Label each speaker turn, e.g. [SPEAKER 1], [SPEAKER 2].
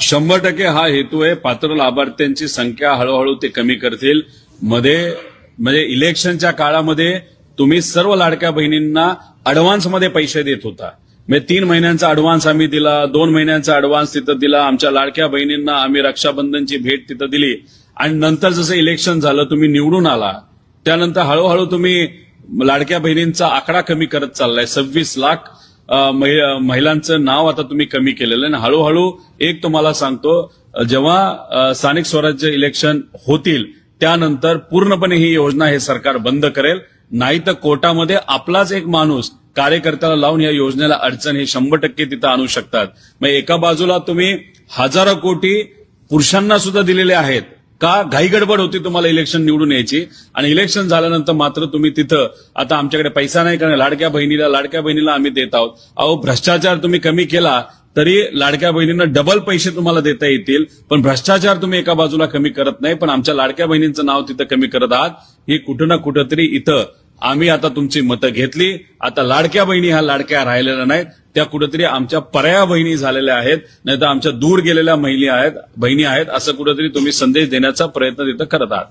[SPEAKER 1] शंभर टक्के हा हेतू आहे. पात्र लाभार्थ्यांची संख्या हळूहळू ते कमी करतील. मध्ये म्हणजे इलेक्शनच्या काळामध्ये तुम्ही सर्व लाडक्या बहिणींना अडव्हान्समध्ये पैसे देत होता. म्हणजे तीन महिन्यांचा अडव्हान्स आम्ही दिला दोन महिन्यांचा अडव्हान्स तिथं दिला आमच्या लाडक्या बहिणींना आम्ही रक्षाबंधनची भेट तिथं दिली. आणि नंतर जसं इलेक्शन झालं तुम्ही निवडून आला. त्यानंतर हळूहळू तुम्ही लाडक्या बहिणींचा आकडा कमी करत चाललाय. सव्वीस लाख महिलांचं नाव आता तुम्ही कमी केलेलं आहे. आणि हळूहळू एक तुम्हाला सांगतो जेव्हा स्थानिक स्वराज्य इलेक्शन होतील त्यानंतर पूर्णपणे ही योजना हे सरकार बंद करेल. नाही तर कोर्टामध्ये आपलाच एक माणूस कार्यकर्त्याला लावून या योजनेला अडचण हे शंभर टक्के तिथं आणू शकतात. मग एका बाजूला तुम्ही हजारो कोटी पुरुषांना सुद्धा दिलेले आहेत. का घाई गडबड होती तुम्हाला इलेक्शन निवडून यायची? आणि इलेक्शन झाल्यानंतर मात्र तुम्ही तिथं आता आमच्याकडे पैसा नाही कारण लाडक्या बहिणीला लाडक्या बहिणीला आम्ही देत आहोत. अहो भ्रष्टाचार तुम्ही कमी केला तरी लाडक्या बहिणींना डबल पैसे तुम्हाला देता येतील. पण भ्रष्टाचार तुम्ही एका बाजूला कमी करत नाही पण आमच्या लाडक्या बहिणींचं नाव तिथं कमी करत आहात. ही कुठं ना कुठंतरी इथं आम्ही आता तुमची मतं घेतली. आता लाडक्या बहिणी ह्या लाडक्या राहिलेल्या नाहीत. त्या कुठेतरी आमच्या पर्याय बहिणी झालेल्या आहेत. नाही तर आमच्या दूर गेलेल्या महिला आहेत बहिणी आहेत असं कुठेतरी तुम्ही संदेश देण्याचा प्रयत्न तिथं करत आहात.